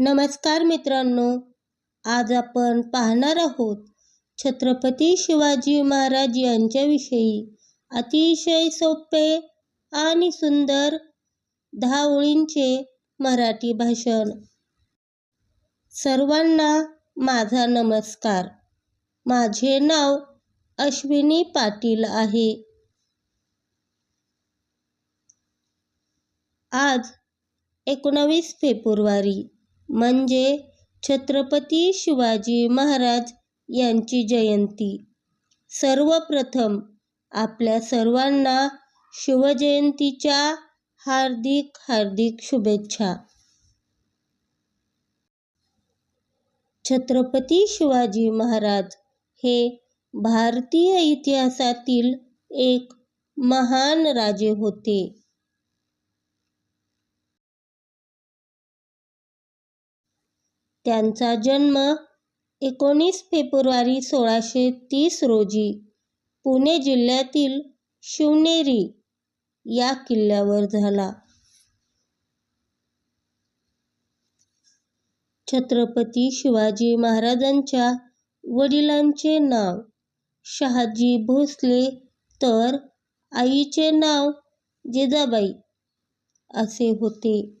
नमस्कार मित्रांनो आज आपण पाहणार आहोत छत्रपती शिवाजी महाराज यांच्याविषयी अतिशय सोपे आणि सुंदर दहा ओळींचे मराठी भाषण. सर्वांना माझा नमस्कार. माझे नाव अश्विनी पाटील आहे. आज एकोणावीस फेब्रुवारी म्हणजे छत्रपती शिवाजी महाराज यांची जयंती. सर्वप्रथम आपल्या सर्वांना शिवजयंतीच्या हार्दिक हार्दिक शुभेच्छा. छत्रपती शिवाजी महाराज हे भारतीय इतिहासातील एक महान राजे होते. त्यांचा जन्म एकोणीस फेब्रुवारी सोळाशे तीस रोजी पुणे जिल्ह्यातील शिवनेरी या किल्ल्यावर झाला. छत्रपती शिवाजी महाराजांच्या वडिलांचे नाव शहाजी भोसले तर आईचे नाव जिजाबाई असे होते.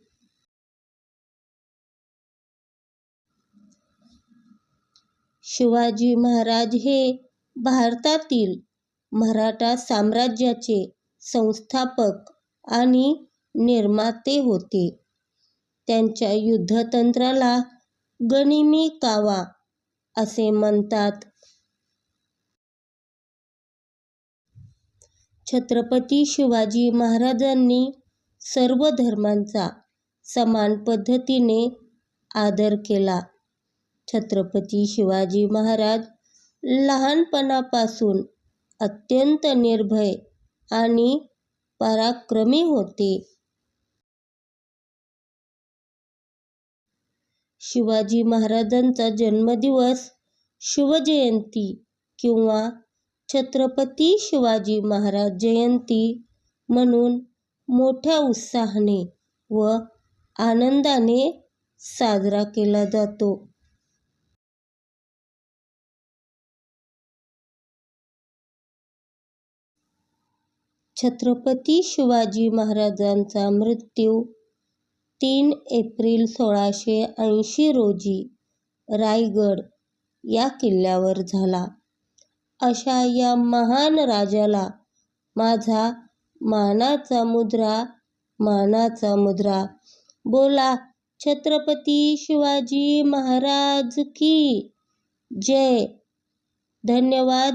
शिवाजी महाराज हे भारतातील मराठा साम्राज्याचे संस्थापक आणि निर्माते होते. त्यांच्या युद्धतंत्राला गनिमी कावा असे म्हणतात. छत्रपती शिवाजी महाराजांनी सर्व धर्मांचा समान पद्धतीने आदर केला. छत्रपती शिवाजी महाराज लहानपणापासून अत्यंत निर्भय आणि पराक्रमी होते. शिवाजी महाराजांचा जन्मदिवस शिवजयंती किंवा छत्रपती शिवाजी महाराज जयंती म्हणून मोठ्या उत्साहाने व आनंदाने साजरा केला जातो. छत्रपती शिवाजी महाराजांचा मृत्यू तीन एप्रिल सोळाशे ऐंशी रोजी रायगड या किल्ल्यावर झाला. अशा या महान राजाला माझा मानाचा मुद्रा मानाचा मुद्रा. बोला छत्रपती शिवाजी महाराज की जय. धन्यवाद.